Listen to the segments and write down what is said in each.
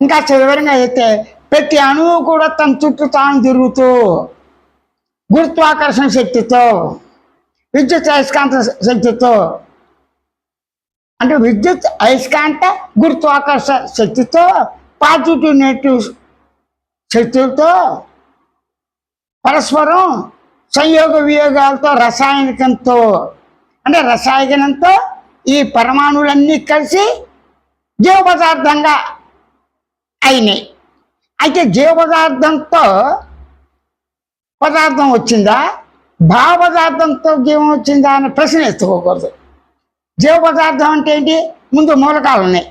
ఇంకా చివరిగా అయితే ప్రతి అణువు కూడా తన చుట్టూ తాను తిరుగుతూ గురుత్వాకర్షణ శక్తితో విద్యుత్ అయస్కాంత శక్తితో అంటే విద్యుత్ అయస్కాంత గురుత్వాకర్షణ శక్తితో పాజిటివ్ నెగిటివ్ శక్తులతో పరస్పరం సంయోగ వియోగాలతో రసాయనికంతో అంటే రసాయనంతో ఈ పరమాణువులన్నీ కలిసి జీవ పదార్థంగా అయినాయి. అయితే జీవపదార్థంతో పదార్థం వచ్చిందా? భావపదార్థంతో జీవం వచ్చిందా అనే ప్రశ్న ఎత్తుకోకూడదు జీవ పదార్థం అంటే ఏంటి? ముందు మూలకాలు ఉన్నాయి.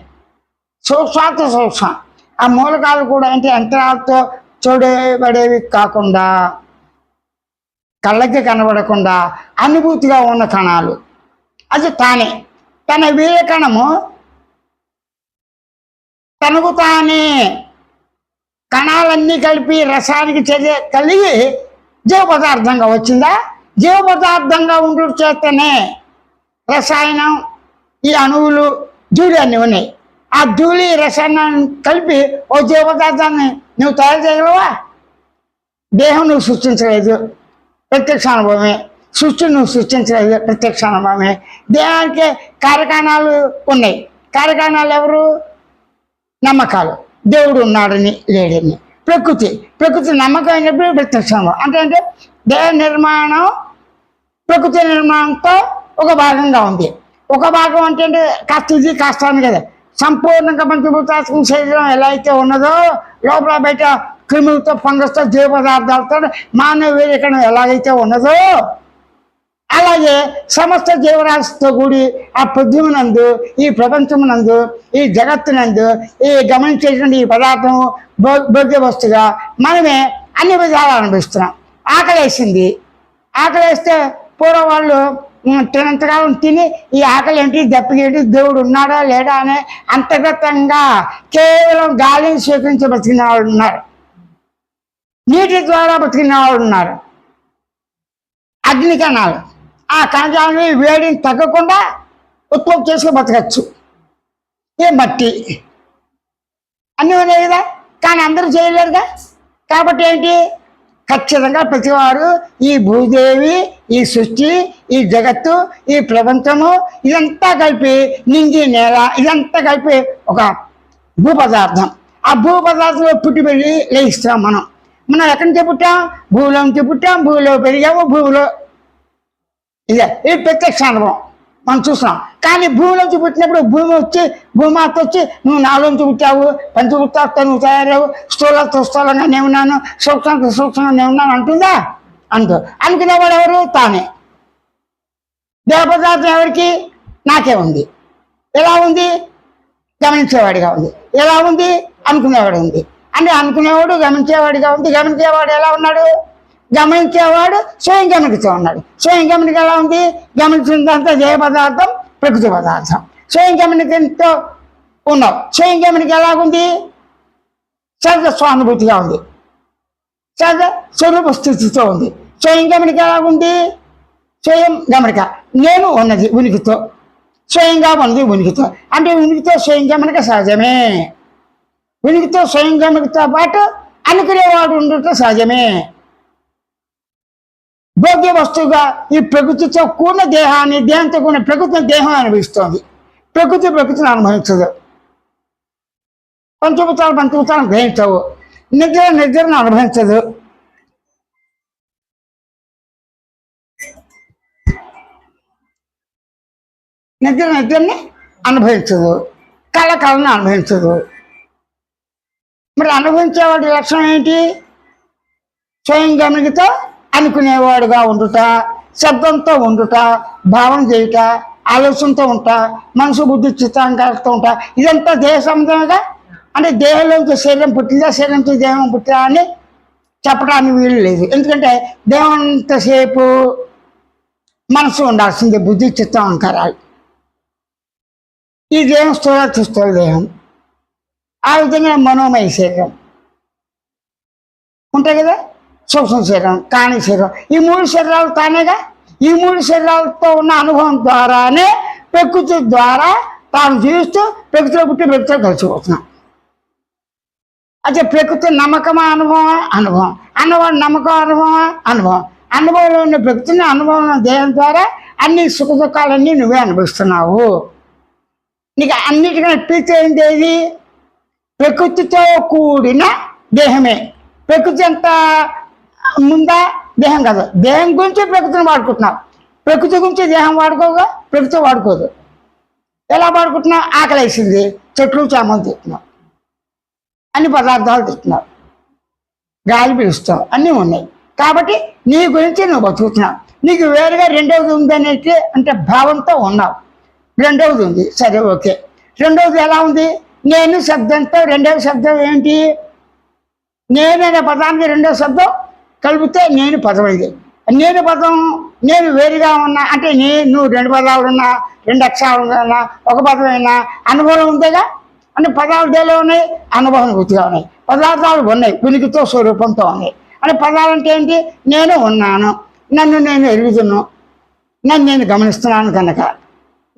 సూక్ష్మాత సూక్ష్మం. ఆ మూలకాలు కూడా అంటే యంత్రాలతో చూడబడేవి కాకుండా కళ్ళకి కనబడకుండా అనుభూతిగా ఉన్న కణాలు. అది తానే. తన వీర్య కణము తనకు తానే కణాలన్నీ కలిపి రసానికి చర్య కలిగి జీవ పదార్థంగా వచ్చిందా? జీవ పదార్థంగా ఉండు చేతనే రసాయనం ఈ అణువులు ధూళి అన్నీ ఉన్నాయి. ఆ ధూళి రసాయనాన్ని కలిపి ఓ జీవ పదార్థాన్ని నువ్వు తయారు చేయగలవా? దేహం నువ్వు సృష్టించలేదు. ప్రత్యక్ష అనుభవమే సృష్టి నువ్వు సృష్టించలేదు. ప్రత్యక్ష అనుభవమే దేహానికి కార్యకారణాలు ఉన్నాయి. కార్యకారణాలు ఎవరు? నమ్మకాలు. దేవుడు ఉన్నాడని లేడని. ప్రకృతి. ప్రకృతి నమ్మకం అయినప్పుడు ప్రత్యక్ష అంటే అంటే దేహ నిర్మాణం ప్రకృతి నిర్మాణంతో ఒక భాగంగా ఉంది. ఒక భాగం అంటే అంటే కాస్త ఇది కాస్త కదా. సంపూర్ణంగా పంచభూతాత్మక శరీరం ఎలా అయితే ఉన్నదో లోపల బయట క్రిములతో ఫంగస్తో జీవ పదార్థాలతో మానవ వేదికను ఎలాగైతే ఉన్నదో అలాగే సమస్త జీవరాశితో కూడి ఆ పృథ్వీనందు ఈ ప్రపంచమునందు ఈ జగత్తునందు ఈ గమనించేటువంటి ఈ పదార్థం భో భోగ్య వస్తుగా మనమే అన్ని విధాలు అనుభవిస్తున్నాం. ఆకలేసింది. ఆకలేస్తే పూర్వ వాళ్ళు తినంతకాలం తిని ఈ ఆకలి ఏంటి దెబ్బకి దేవుడు ఉన్నాడా లేడా అనే అంతర్గతంగా కేవలం గాలిని స్వీకరించి బతికిన వాళ్ళు ఉన్నారు. నీటి ద్వారా బతికిన వాళ్ళు ఉన్నారు. అగ్నికణాలు. ఆ కణజాలని వేడిని తగ్గకుండా ఉత్పత్తి చేసుకుని బతకచ్చు. ఏ మట్టి? అన్నీ ఉన్నాయి కదా? కానీ అందరూ చేయలేరుగా? కాబట్టి ఏంటి? ఖచ్చితంగా ప్రతివారు ఈ భూదేవి ఈ సృష్టి ఈ జగత్తు ఈ ప్రపంచము ఇదంతా కలిపి నింగి నేల ఇదంతా కలిపి ఒక భూ పదార్థం ఆ భూ పదార్థంలో పుట్టి పెరిగి లేయిస్తాం మనం. మనం ఎక్కడి నుంచి పుట్టాం? భూమిలో నుంచి పుట్టాం భూమిలో పెరిగాము భూమిలో ఇదే ఇది ప్రత్యక్ష అనుభవం మనం చూస్తున్నాం. కానీ భూమిలోంచి పుట్టినప్పుడు భూమి వచ్చి భూమాత వచ్చి నువ్వు నాలోంచి పుట్టావు. పంచభూతాలతో నువ్వు తయారావు స్థూలతో స్థూలంగా నేను ఉన్నాను. సూక్ష్మంతో సూక్ష్మంగా నేను ఉన్నాను అంటుందా? అంటూ. అనుకునేవాడు ఎవరు? తానే. దేవపదార్థం ఎవరికి? నాకే ఉంది. ఎలా ఉంది? గమనించేవాడిగా ఉంది. ఎలా ఉంది? అనుకునేవాడు ఉంది. అంటే అనుకునేవాడు గమనించేవాడిగా ఉంది. గమనించేవాడు ఎలా ఉన్నాడు? గమనించేవాడు స్వయం గమనిస్తూ ఉన్నాడు. స్వయం గమనిక ఎలా ఉంది? గమనించినంత జయ పదార్థం ప్రకృతి పదార్థం. స్వయం గమనికతో ఉన్నావు స్వయం గమనిక ఎలాగుంది? సర్వ స్వానుభూతిగా ఉంది. సర్వ స్వరూప స్థితితో ఉంది. స్వయం గమనిక ఎలాగుంది? స్వయం గమనిక. నేను ఉన్నది ఉనికితో. స్వయంగా ఉన్నది ఉనికితో. అంటే ఉనికితో స్వయం గమనిక సహజమే. ఉనికితో స్వయం గమనికతో పాటు అనుకునేవాడు ఉండటం సహజమే. భోగ్య వస్తువుగా ఈ ప్రకృతితో కూడిన దేహాన్ని దేహంతో కూడిన ప్రకృతిని దేహం అనుభవిస్తోంది ప్రకృతి ప్రకృతిని అనుభవించదు. పంచభూతాలు పంచభూతాలను గ్రహించవు నిద్ర నిద్రను అనుభవించదు. నిద్ర నిద్రని అనుభవించదు. కళ కళను అనుభవించదు. మరి అనుభవించేవాడి లక్షణం ఏంటి? స్వయం గమనికతో అనుకునేవాడుగా ఉండుట శబ్దంతో ఉండుట భావన చేయుట ఆలోచనతో ఉంటా మనసు బుద్ధి చిత్తాంకాలతో ఉంటా. ఇదంతా దేహ సంబంధమేగా? అంటే దేహంలోంచి శరీరం పుట్టిందా శరీరంతో దేహం పుట్టిందా అని చెప్పడానికి వీలు లేదు. ఎందుకంటే దేహం అంతసేపు మనసు ఉండాల్సిందే బుద్ధి చిత్తం అంకారాలు ఈ దేహం స్థూల స్థూల దేహం. ఆ విధంగా మనోమయ శరీరం. ఉంటాయి కదా? సూక్ష్మ శరీరం కాని శరీరం. ఈ మూడు శరీరాలు తానేగా ఈ మూడు శరీరాలతో ఉన్న అనుభవం ద్వారానే ప్రకృతి ద్వారా తాను జీవిస్తూ ప్రకృతిలో పుట్టి ప్రకృతిలో కలిసిపోతున్నాం. అయితే ప్రకృతి నమ్మకమా అనుభవం అనుభవం. అనుభవం నమ్మకం అనుభవం అనుభవం. అనుభవంలో ఉన్న ప్రకృతిని అనుభవం దేహం ద్వారా అన్ని సుఖ దుఃఖాలన్నీ నువ్వే అనుభవిస్తున్నావు. నీకు అన్నిటికన్నా ప్రీతి ఏంటి? ఏది? ప్రకృతితో కూడిన దేహమే. ప్రకృతి అంతా ముందా దేహం కాదు. దేహం గురించి ప్రకృతిని వాడుకుంటున్నావు. ప్రకృతి గురించి దేహం వాడుకోగా ప్రకృతి వాడుకోదు. ఎలా వాడుకుంటున్నావు? ఆకలి వేసింది. చెట్లు చేమలు తింటున్నావు. అన్ని పదార్థాలు తింటున్నావు. గాలి పీలుస్తావు. అన్నీ ఉన్నాయి. కాబట్టి నీ గురించి నువ్వు బతుకుతున్నావు. నీకు వేరుగా రెండవది ఉంది అనేది అంటే భావంతో ఉన్నావు. రెండవది ఉంది. సరే ఓకే. రెండవది ఎలా ఉంది? నేను శబ్దంతో రెండవ శబ్దం ఏంటి? నేను పదానికి రెండవ శబ్దం? కలిపితే నేను పదమైంది. ఇది నేను పదం నేను వేరుగా ఉన్నా అంటే నేను నువ్వు రెండు పదాలు ఉన్నా రెండు అక్షరాలు ఉన్నా ఒక పదం అయినా అనుభవం ఉందేగా? అంటే పదాలు దేలో ఉన్నాయి? అనుభవం గుర్తుగా ఉన్నాయి. పదార్థాలు ఉన్నాయి ఉనికితో స్వరూపంతో ఉన్నాయి. అంటే పదాలు అంటే ఏంటి? నేను ఉన్నాను నన్ను నేను ఎరుగుతున్నాను నన్ను నేను గమనిస్తున్నాను కనుక.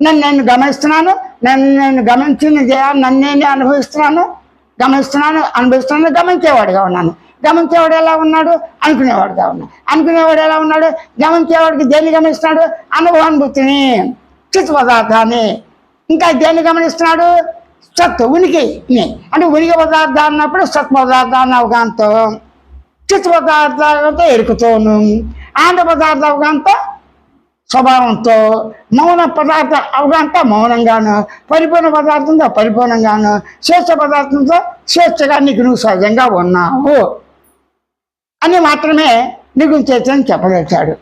నన్ను నేను గమనిస్తున్నాను నన్ను నేను గమనించిన నన్ను నేను అనుభవిస్తున్నాను గమనిస్తున్నాను అనుభవిస్తున్నాను గమనించేవాడిగా ఉన్నాను. గమనించేవాడు ఎలా ఉన్నాడు? అనుకునేవాడుగా ఉన్నాడు. అనుకునేవాడు ఎలా ఉన్నాడు? గమనించేవాడికి దేన్ని గమనిస్తున్నాడు? అనుభవానుభూతిని చిత్ పదార్థాన్ని ఇంకా దేన్ని గమనిస్తున్నాడు? సత్ ఉనికి అంటే ఉనికి పదార్థం అన్నప్పుడు సత్ పదార్థాన్ని అవగాహనతో చిత్ పదార్థాలతో ఎరుకుతోను. ఆంధ్ర పదార్థ అవగాహనతో స్వభావంతో. మౌన పదార్థ అవగాహనతో మౌనంగాను. పరిపూర్ణ పదార్థంతో పరిపూర్ణంగాను. స్వేచ్ఛ పదార్థంతో స్వేచ్ఛగా నీకు నువ్వు సహజంగా ఉన్నావు. అని మాత్రమే నీకు చైతన్యం చెప్పగలిచాడు